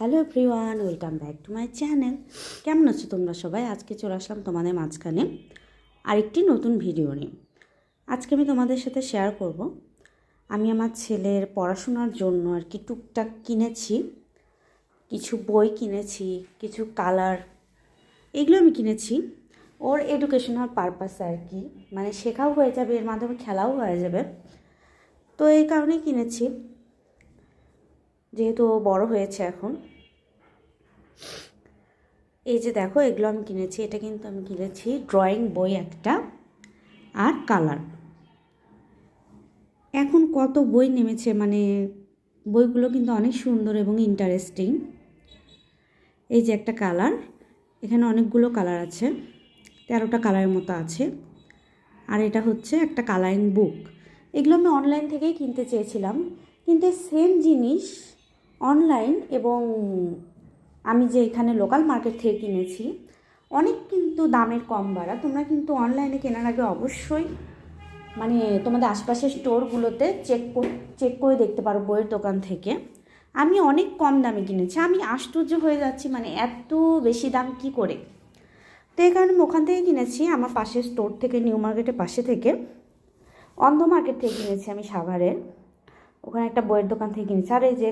Hello everyone, welcome back to my channel. কেমন আছো তোমরা সবাই? আজকে চলে আসলাম তোমাদের মাঝখানে আরেকটি নতুন ভিডিও নিয়ে। আজকে আমি তোমাদের সাথে শেয়ার করব। আমি আমার ছেলের পড়াশোনার জন্য আর কি টুকটাক কিনেছি। কিছু বই কিনেছি, কিছু কালার এগুলো আমি কিনেছি। ওর এডুকেশনাল পারপাস আর কি মানে শেখাও হয়ে যাবে, এর মাধ্যমে খেলাও হয়ে যাবে। তো এই কারণেই কিনেছি। যেহেতু ও বড় হয়েছে এখন। এই যে দেখো, এগুলো আমি কিনেছি। এটা কিন্তু আমি কিনেছি ড্রয়িং বই একটা আর কালার। এখন কত বই নেমেছে মানে বইগুলো কিন্তু অনেক সুন্দর এবং ইন্টারেস্টিং এই যে একটা কালার, এখানে অনেকগুলো কালার আছে, তেরোটা কালারের মতো আছে। আর এটা হচ্ছে একটা কালারিং বুক। এগুলো আমি অনলাইন থেকেই কিনতে চেয়েছিলাম, কিন্তু সেম জিনিস অনলাইন এবং আমি যে এখানে লোকাল মার্কেট থেকে কিনেছি, অনেক কিন্তু দামের কম বাড়া তোমরা কিন্তু অনলাইনে কেনার আগে অবশ্যই মানে তোমাদের আশপাশের স্টোরগুলোতে চেক চেক করে দেখতে পারো বইয়ের দোকান থেকে। আমি অনেক কম দামে কিনেছি। আমি আশ্চর্য হয়ে যাচ্ছি মানে এত বেশি দাম কি করে? তো এই কারণে ওখান থেকে কিনেছি, আমার পাশের স্টোর থেকে নিউ মার্কেটের পাশে থেকে। অন্ধ মার্কেট থেকে কিনেছি আমি সাভারের। ওখানে একটা বইয়ের দোকান থেকে কিনেছি। আর এই যে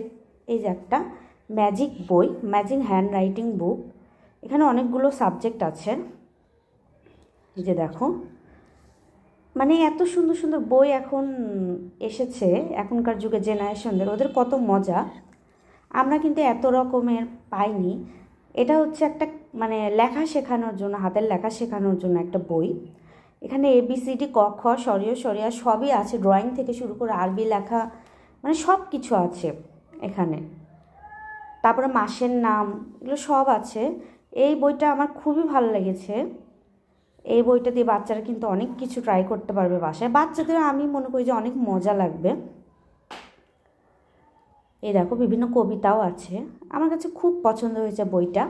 এই যে একটা ম্যাজিক বই ম্যাজিক হ্যান্ড রাইটিং বুক এখানে অনেকগুলো সাবজেক্ট আছে। যে দেখো মানে এত সুন্দর সুন্দর বই এখন এসেছে এখনকার যুগে জেনারেশনদের ওদের কত মজা। আমরা কিন্তু এত রকমের পাইনি। এটা হচ্ছে একটা মানে লেখা শেখানোর জন্য, হাতের লেখা শেখানোর জন্য একটা বই। এখানে এবিসিডি ক, খ, সরিয় সরিয়া সবই আছে। ড্রয়িং থেকে শুরু করে আরবি লেখা মানে সব কিছু আছে। এখানে। তারপরে মাসের নাম, এগুলো সব আছে। এই বইটা আমার খুবই ভালো লেগেছে। এই বইটা দিয়ে বাচ্চারা কিন্তু অনেক কিছু ট্রাই করতে পারবে বাসায়। বাচ্চাদের আমি মনে করি যে অনেক মজা লাগবে। এই দেখো, বিভিন্ন কবিতাও আছে। আমার কাছে খুব পছন্দ হয়েছে বইটা।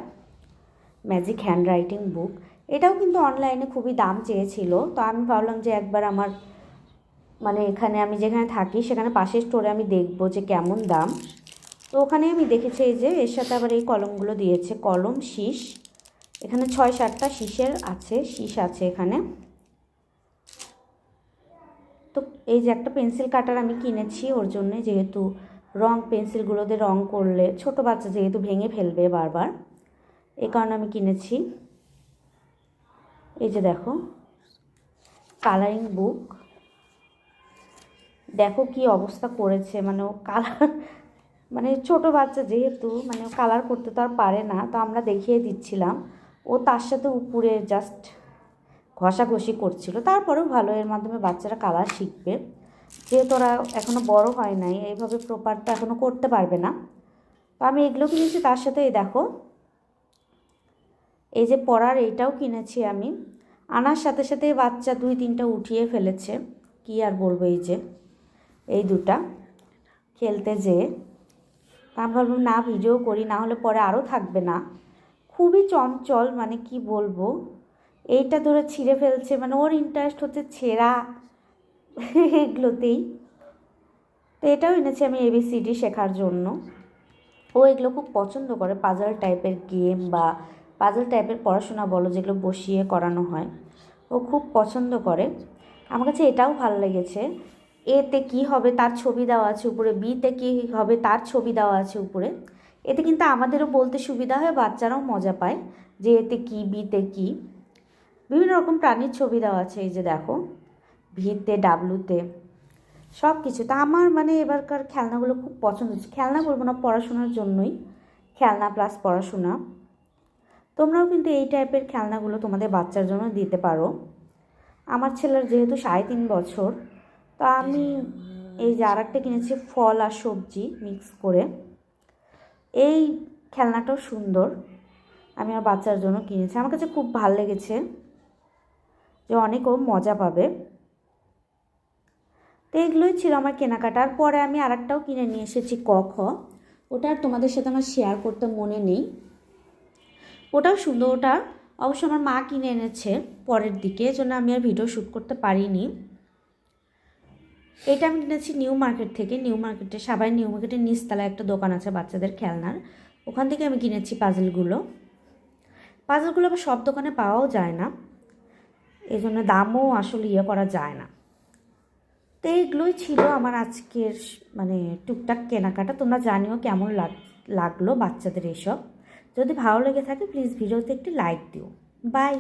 ম্যাজিক হ্যান্ড রাইটিং বুক এটাও কিন্তু অনলাইনে খুবই দাম চেয়েছিল। তো আমি ভাবলাম যে একবার আমার মানে এখানে আমি যেখানে থাকি, সেখানে পাশের স্টোরে আমি দেখব যে কেমন দাম। তো ওখানে আমি দেখেছি এই যে, এর সাথে আবার এই কলমগুলো দিয়েছে। কলম, শীষ। এখানে ছয়, সাতটা শীষের আছে, শীষ আছে এখানে। তো এই যে একটা পেন্সিল কাটার আমি কিনেছি, ওর জন্য যেহেতু রং, পেন্সিলগুলোতে রং করলে ছোট বাচ্চা যেহেতু ভেঙে ফেলবে বারবার এই কারণে আমি কিনেছি। এই যে দেখো কালারিং বুক দেখো কি অবস্থা করেছে মানে ও কালার মানে ছোট বাচ্চা যেহেতু মানে কালার করতে তো আর পারে না, তো আমরা দেখিয়ে দিচ্ছিলাম। ও তার সাথে উপরে জাস্ট ঘষাঘষি করছিল। তারপরেও ভালো, এর মাধ্যমে বাচ্চারা কালার শিখবে। যেহেতু ওরা এখনও বড় হয় নাই, এইভাবে প্রপারটা এখনও করতে পারবে না। তো আমি এগুলো কিনেছি, তার সাথে এই দেখো। এই যে পড়ার এইটাও কিনেছি আমি। আনার সাথে সাথে বাচ্চা দুই তিনটা উঠিয়ে ফেলেছে। কি আর বলব এই যে, এই দুটা। খেলতে যেয়ে। আমি ভাবলাম, না, ভিডিও করি, না হলে পরে আরও থাকবে না। খুবই চঞ্চল মানে কি বলব? এইটা ধরে ছিঁড়ে ফেলছে মানে ওর ইন্টারেস্ট হচ্ছে ছেঁড়া এগুলোতেই। তো এটাও এনেছি আমি এবিসিডি শেখার জন্য। ও এগুলো খুব পছন্দ করে পাজল টাইপের গেম বা পাজল টাইপের পড়াশোনা বলো, যেগুলো বসিয়ে করানো হয়। ও খুব পছন্দ করে। আমার কাছে এটাও ভালো লেগেছে। এতে কি হবে তার ছবি দেওয়া আছে উপরে, বিতে কি হবে তার ছবি দেওয়া আছে উপরে। এতে কিন্তু আমাদেরও বলতে সুবিধা হয়, বাচ্চারাও মজা পায় যে এতে কি, বিতে কি। বিভিন্ন রকম প্রাণীর ছবি দেওয়া আছে, এই যে দেখো, ভিতে, ডাব্লুতে সব কিছু তা আমার মানে এবারকার খেলনাগুলো খুব পছন্দ হচ্ছে। খেলনা বলব না, পড়াশোনার জন্যই। খেলনা প্লাস পড়াশোনা। তোমরাও কিন্তু এই টাইপের খেলনাগুলো তোমাদের বাচ্চার জন্য দিতে পারো। আমার ছেলের যেহেতু সাড়ে তিন বছর তা আমি এই যে আর একটা কিনেছি ফল আর সবজি মিক্স করে। এই খেলনাটাও সুন্দর। আমি আমার বাচ্চার জন্য কিনেছি। আমার কাছে খুব ভালো লেগেছে যে অনেক ও মজা পাবে। তো এগুলোই ছিল আমার কেনাকাটার পরে আমি আর একটাও কিনে নিয়ে এসেছি ক খ ওটা আর তোমাদের সাথে আমার শেয়ার করতে মনে নেই। ওটাও সুন্দর। ওটা অবশ্য আমার মা কিনে এনেছে পরের দিকে। জন্য আমি আর ভিডিও শ্যুট করতে পারিনি। এটা আমি কিনেছি নিউ মার্কেট থেকে। নিউ মার্কেটে, সবাই নিউ মার্কেটের নিচতলায় একটা দোকান আছে বাচ্চাদের খেলনার। ওখান থেকে আমি কিনেছি পাজলগুলো। পাজলগুলো আবার সব দোকানে পাওয়াও যায় না। এই জন্য দামও আসলে ইয়ে করা যায় না। তো এইগুলোই ছিল আমার আজকের মানে টুকটাক কেনাকাটা। তোমরা জানিও কেমন লাগ, লাগল বাচ্চাদের এসব। যদি ভালো লেগে থাকে প্লিজ ভিডিওতে একটি লাইক দিও। বাই